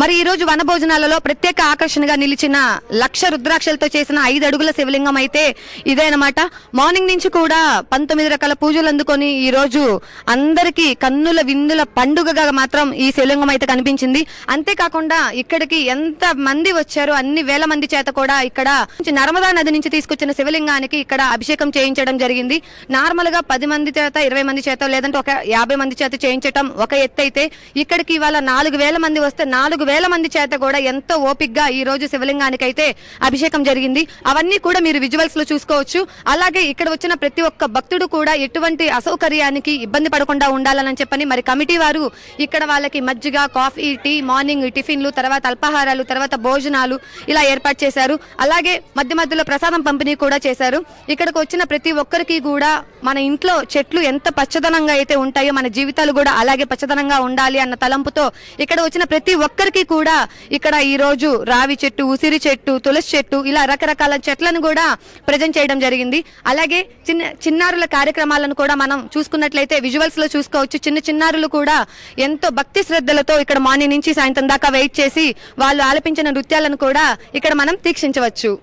మరి ఈ రోజు వన భోజనాలలో ప్రత్యేక ఆకర్షణగా నిలిచిన లక్ష రుద్రాక్షలతో చేసిన ఐదు అడుగుల శివలింగం అయితే ఇదే అన్నమాట. మార్నింగ్ నుంచి కూడా పంతొమ్మిది రకాల పూజలు అందుకొని ఈ రోజు అందరికీ కన్నుల విందుల పండుగగా మాత్రం ఈ శివలింగం అయితే కనిపించింది. అంతేకాకుండా ఇక్కడికి ఎంత మంది వచ్చారో అన్ని వేల మంది చేత కూడా ఇక్కడ నర్మదా నది నుంచి తీసుకొచ్చిన శివలింగానికి ఇక్కడ అభిషేకం చేయించడం జరిగింది. నార్మల్గా పది మంది చేత ఇరవై మంది చేత లేదంటే ఒక యాభై మంది చేత చేయించడం ఒక ఎత్తు అయితే ఇక్కడికి ఇవాళ నాలుగు వేల మంది వస్తే నాలుగు వేల మంది చేత కూడా ఎంతో ఓపిక్గా ఈ రోజు శివలింగానికి అయితే అభిషేకం జరిగింది. అవన్నీ కూడా మీరు విజువల్స్లో చూసుకోవచ్చు. అలాగే ఇక్కడ వచ్చిన ప్రతి ఒక్క భక్తుడు కూడా ఎటువంటి అసౌకర్యానికి ఇబ్బంది పడకుండా ఉండాలని చెప్పని మరి కమిటీ వారు ఇక్కడ వాళ్ళకి మజ్జిగ కాఫీ టీ మార్నింగ్ టిఫిన్లు తర్వాత అల్పాహారాలు తర్వాత భోజనాలు ఇలా ఏర్పాటు చేశారు. అలాగే మధ్య మధ్యలో ప్రసాదం పంపిణీ కూడా చేశారు. ఇక్కడికి వచ్చిన ప్రతి ఒక్కరికి కూడా మన ఇంట్లో చెట్లు ఎంత పచ్చదనంగా అయితే ఉంటాయో మన జీవితాలు కూడా అలాగే పచ్చదనంగా ఉండాలి అన్న తలంపుతో ఇక్కడ వచ్చిన ప్రతి ఒక్కరికి కూడా ఇక్కడ ఈ రోజు రావి చెట్టు ఉసిరి చెట్టు తులసి చెట్టు ఇలా రకరకాల చెట్లను కూడా ప్రజెంట్ చేయడం జరిగింది. అలాగే చిన్న చిన్నారుల కార్యక్రమాలను కూడా మనం చూసుకున్నట్లయితే విజువల్స్లో చూసుకోవచ్చు. చిన్న చిన్నారులు కూడా ఎంతో భక్తి శ్రద్ధలతో ఇక్కడ మార్నింగ్ నుంచి సాయంత్రం దాకా వెయిట్ చేసి వాళ్ళు ఆలపించిన నృత్యాలను కూడా ఇక్కడ మనం తీక్షించవచ్చు